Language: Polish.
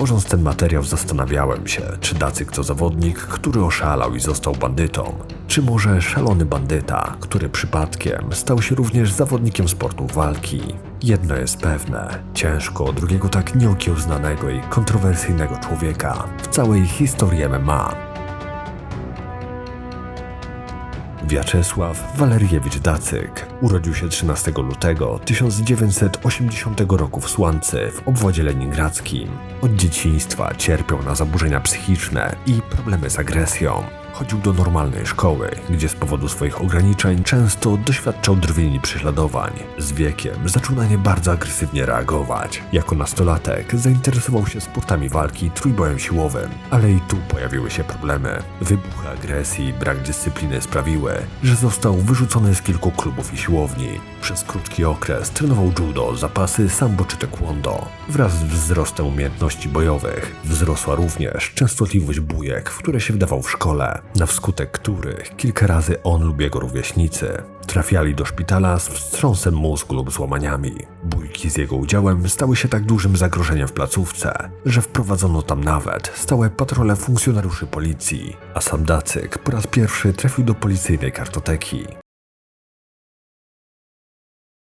Tworząc ten materiał zastanawiałem się, czy Dacyk to zawodnik, który oszalał i został bandytą, czy może szalony bandyta, który przypadkiem stał się również zawodnikiem sportu walki. Jedno jest pewne, ciężko drugiego tak nieokiełznanego i kontrowersyjnego człowieka w całej historii MMA. Wiaczesław Waleriewicz Dacyk urodził się 13 lutego 1980 roku w Słance w obwodzie leningradzkim. Od dzieciństwa cierpiał na zaburzenia psychiczne i problemy z agresją. Chodził do normalnej szkoły, gdzie z powodu swoich ograniczeń często doświadczał drwień i prześladowań. Z wiekiem zaczął na nie bardzo agresywnie reagować. Jako nastolatek zainteresował się sportami walki i trójbojem siłowym, ale i tu pojawiły się problemy. Wybuchy agresji i brak dyscypliny sprawiły, że został wyrzucony z kilku klubów i siłowni. Przez krótki okres trenował judo, zapasy sambo czy taekwondo. Wraz z wzrostem umiejętności bojowych wzrosła również częstotliwość bujek, w które się wdawał w szkole, na wskutek których kilka razy on lub jego rówieśnicy trafiali do szpitala z wstrząsem mózgu lub złamaniami. Bójki z jego udziałem stały się tak dużym zagrożeniem w placówce, że wprowadzono tam nawet stałe patrole funkcjonariuszy policji, a sam Dacyk po raz pierwszy trafił do policyjnej kartoteki.